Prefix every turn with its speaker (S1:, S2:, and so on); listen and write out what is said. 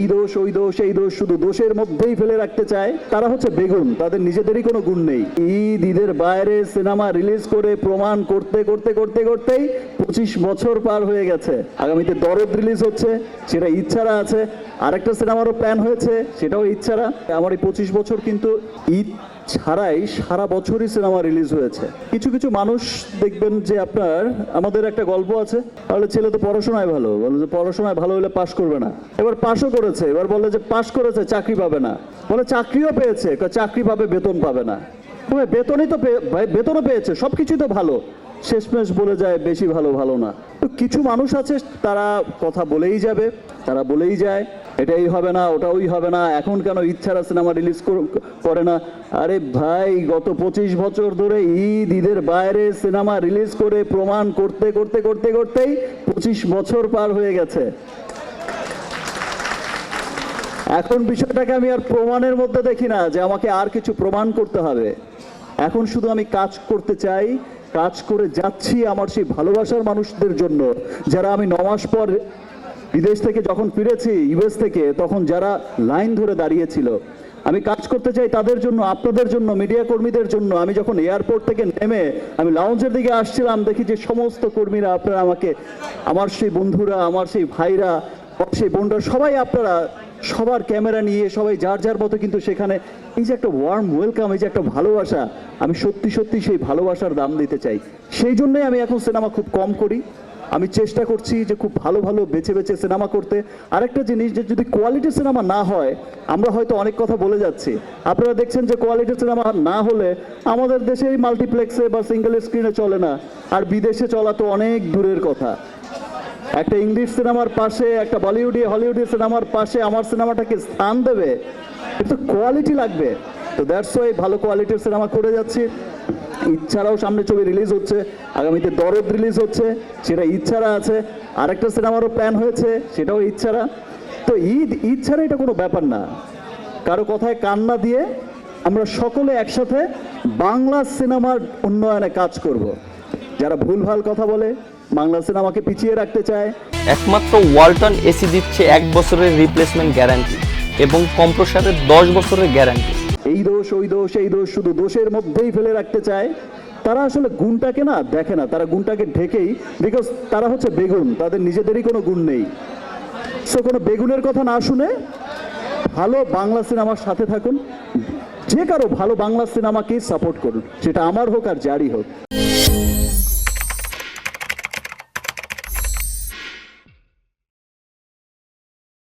S1: এই দোষ, ওই দোষ, এই দোষ শুধু দোষের মধ্যেই ফেলে রাখতে চায়। তারা হচ্ছে বেগুন, তাদের নিজেদেরই কোনো গুণ নেই। ঈদ ঈদের বাইরে সিনেমা রিলিজ করে প্রমাণ করতে করতে করতে, করতেই পঁচিশ বছর পার হয়ে গেছে। আগামীতে দরদ রিলিজ হচ্ছে, সেটা ইচ্ছারা আছে। আরেকটা সিনেমারও প্ল্যান হয়েছে, সেটাও ইচ্ছারা। আমার এই পঁচিশ বছর কিন্তু ঈদ ছাড়াই সারা বছরই সিনেমা রিলিজ হয়েছে। কিছু কিছু মানুষ দেখবেন যে আপনার, আমাদের একটা গল্প আছে, তাহলে ছেলে তো পড়াশোনায় ভালো, বলে যে পড়াশোনায় ভালো হলে পাশ করবে না। এবার পাশও করেছে এবার বলে যে পাশ করেছে, চাকরি পাবে না। বলে, চাকরিও পেয়েছে। চাকরি পাবে, বেতন পাবে না। বেতনই তো বেতনও পেয়েছে সব কিছুই তো ভালো। শেষমেশ বলে যায়, বেশি ভালো ভালো না। তো কিছু মানুষ আছে, তারা কথা বলেই যাবে, তারা বলেই যায়, এটাই হবে না ওটা ওই হবে না, এখন কেন ইচ্ছারা সিনেমা রিলিজ করে না? আরে ভাই, গত পঁচিশ বছর ধরে ঈদ, ঈদের বাইরে সিনেমা রিলিজ করে প্রমাণ করতে করতে করতে, করতেই পঁচিশ বছর পার হয়ে গেছে। এখন বিষয়টাকে আমি আর প্রমাণের মধ্যে দেখি না যে আমাকে আর কিছু প্রমাণ করতে হবে। এখন শুধু আমি কাজ করতে চাই, কাজ করে যাচ্ছি আমার সেই ভালোবাসার মানুষদের জন্য। যারা আমি নমাস পর বিদেশ থেকে যখন ফিরেছি, ইউএস থেকে, তখন যারা লাইন ধরে দাঁড়িয়েছিল, আমি কাজ করতে চাই তাদের জন্য, আপনাদের জন্য, মিডিয়া কর্মীদের জন্য। আমি যখন এয়ারপোর্ট থেকে নেমে আমি লাউঞ্জের দিকে আসছিলাম, দেখি যে সমস্ত কর্মীরা, আপনারা আমাকে, আমার সেই বন্ধুরা, আমার সেই ভাইরা সেই বোনরা, সবাই আপনারা সবার ক্যামেরা নিয়ে, সবাই যার যার মতো কিন্তু সেখানে এই যে একটা ওয়ার্ম ওয়েলকাম এই যে একটা ভালোবাসা, আমি সত্যি সত্যি সেই ভালোবাসার দাম দিতে চাই। সেই জন্যই আমি এখন সিনেমা খুব কম করি। আমি চেষ্টা করছি যে খুব ভালো ভালো, বেছে বেছে সিনেমা করতে। আরেকটা জিনিস যে যদি কোয়ালিটি সিনেমা না হয়, আমরা হয়তো অনেক কথা বলে যাচ্ছি। আপনারা দেখছেন যে কোয়ালিটি সিনেমা না হলে আমাদের দেশে এই মাল্টিপ্লেক্সে বা সিঙ্গেল স্ক্রিনে চলে না। আর বিদেশে চলা তো অনেক দূরের কথা। একটা ইংলিশ সিনেমার পাশে, একটা বলিউডি, হলিউডি সিনেমার পাশে আমার সিনেমাটাকে স্থান দেবে একটু কোয়ালিটি লাগবে। তো দ্যাটস ওয়াই ভালো কোয়ালিটির সিনেমা করে যাচ্ছি। ইচ্ছারাও সামনে ছবি রিলিজ হচ্ছে, আগামীতে দরদ রিলিজ হচ্ছে, সেটা ইচ্ছারা আছে। আরেকটা সিনেমারও প্ল্যান হয়েছে, সেটাও ইচ্ছারা। তো ঈদ ছাড়া এটা কোনো ব্যাপার না। কারও কথায় কান্না দিয়ে আমরা সকলে একসাথে বাংলা সিনেমার উন্নয়নে কাজ করব। যারা ভুলভাল কথা বলে বাংলা সিনেমাকে পিছিয়ে রাখতে চায়।
S2: একমাত্র ওয়ালটন এসি দিচ্ছে এক বছরের রিপ্লেসমেন্ট গ্যারান্টি এবং কম্প্রসারের দশ বছরের গ্যারান্টি
S1: এই দোষ ওই দোষ এই দোষ শুধু দোষের মধ্যেই ফেলে রাখতে চায়। তারা আসলে গুণটাকে না দেখে না তারা গুণটাকে ঢেকেই বিকজ তারা হচ্ছে বেগুন তাদের নিজেদেরই কোনো গুণ নেই। সো কোনো বেগুনের কথা না শুনে ভালো বাংলা সিনেমার সাথে থাকুন। যে কারও ভালো বাংলা সিনেমাকেই সাপোর্ট করুন সেটা আমার হোক আর যারই হোক।